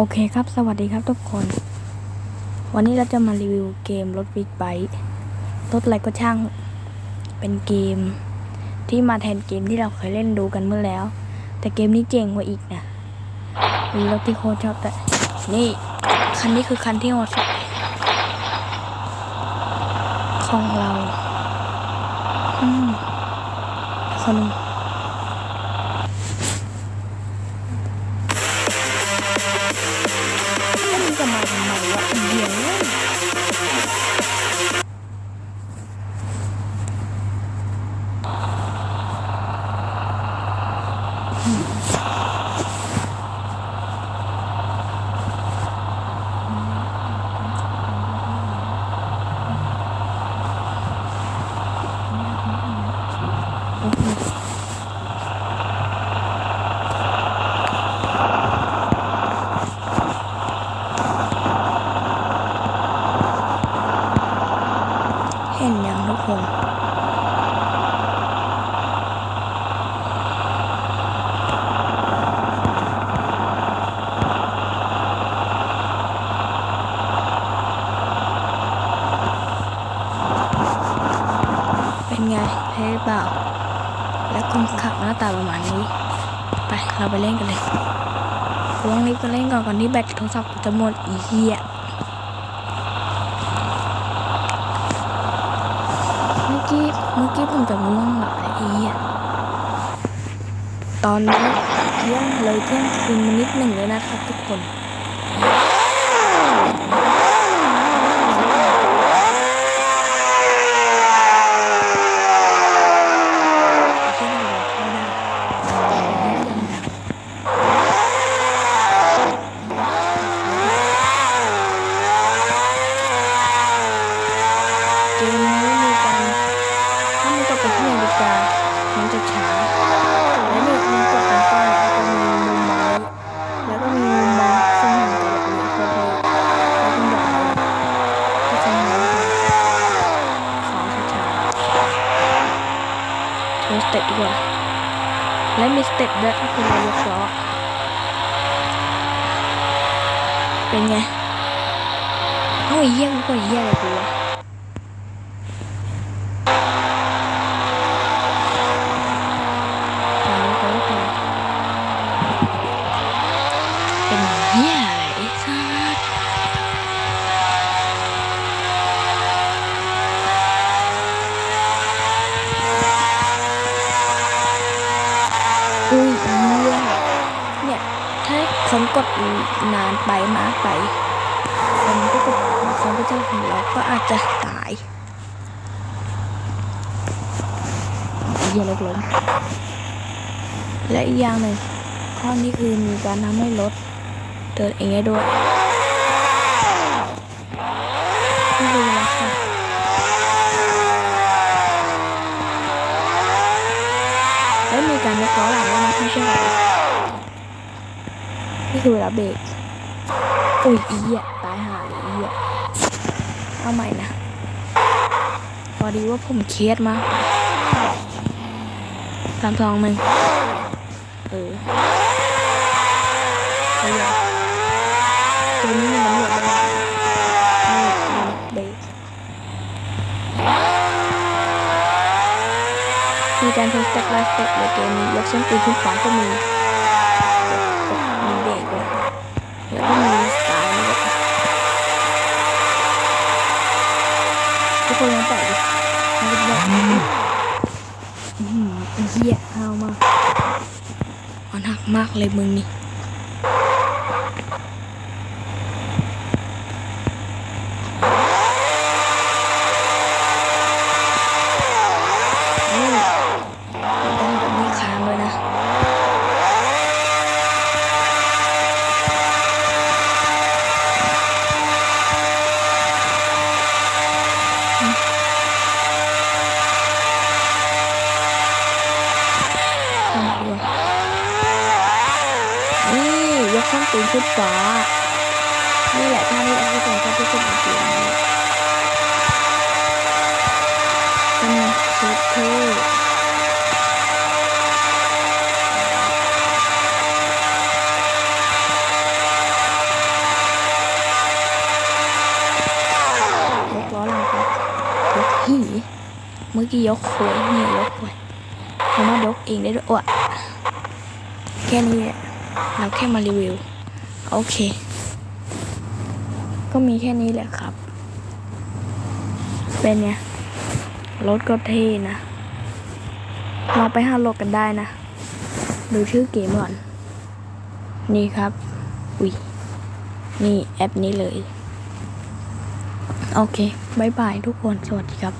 โอเคครับ สวัสดีครับทุกคน วันนี้เราจะมารีวิวเกมรถบิ๊กไบค์รถอะไรก็ช่าง เป็นเกม ที่มาแทนเกมที่เราเคยเล่นดูกันเมื่อแล้ว แต่เกมนี้เจ๋งกว่าอีกนะมีรถที่โคตรชอบแต่ นี่ คันนี้คือคันที่โหดสุดของเรา อืมคนนึง แล้วมันจะมาทำไมวะไอ้เหี้ยเห็นยังทุกคน เป็นไงเท่หรือเปล่า และคนขับหน้าตาประมาณนี้ ไปเราไปเล่นกันเลยลองรีบกันเล่นก่อนก่อนที่แบตโทรศัพท์จะหมดอีเหี้ยเมื่อกี้เมื่อกี้ผมจะง่วงหลับแล้วอ้เหี้ยตอนนี้เที่ยงเลยเที่ยงคืนมานิดหนึ่งเลยนะครับทุกคน เที่ยงเลยไม่ได้เกมนี้มีการถ้ามันกดไปที่นาฬิกามันจะช้าและนี่มันกดตรงป้ายแล้วก็มีมุมมองแล้วก็มีมุมมองซึ่งห่างกันแบบนี้พอดีแล้วคุณบอกเลยก็จะมองขอช้าๆโชว์ส เต็ปดีกว่าและมีสเต็ปด้วยก็คือเรายกล้อเป็นไงเอ้าเยี่ยมกว่าเยี่ยเลยกูวะ ถ้าคนกดนานไปมากไปคนก็กดคนก็จะหัวเราก็อาจจะตายเหี้ยรถล้มและอีกอย่างหนึ่งข้อนี้คือมีการทำให้รถเดินเองได้ด้วยนี่คือเวลาค่ะและมีการยกล้อหลังด้วยนะไม่ใช่เหรอนี่ คือเวลาเบรกอุ้ยอีอะตายห่าเลยอีอะเอาใหม่นะพอดีว่าผมเครียดมากสามสองหนึ่งเออเออตัวนี้มันหมดแล้วนี่มันเบรกมีการใช้สเต็ปไลฟ์สเต็ปในเกมนี้ยกเส้นตีขึ้นฟ้าก็มีเบรกด้วย แล้วก็มีสไตล์ด้วยทุกคนลองแตะดิมันเป็นแบบนี้อื้อหือไอ้เหี้ยเอามากมันหักมากเลยมึงนี่นี่ เป็นชุดฟ้านี่แหละท่านี้อันนี้เป็นท่าที่ขึ้นเสียงนี้เป็นชุดเท่หีเมื่อกี้ยกโขยนี่ยกโขยสามารถยกเองได้ด้วยอะแค่นี้แหละเราแค่มารีวิว โอเค ก็มีแค่นี้แหละครับ เป็นไงรถก็เท่นะลองไปห้าโลกกันได้นะ ดูชื่อเกมก่อน นี่ครับอุ้ยนี่แอปนี้เลย โอเคบายบายทุกคน สวัสดีครับ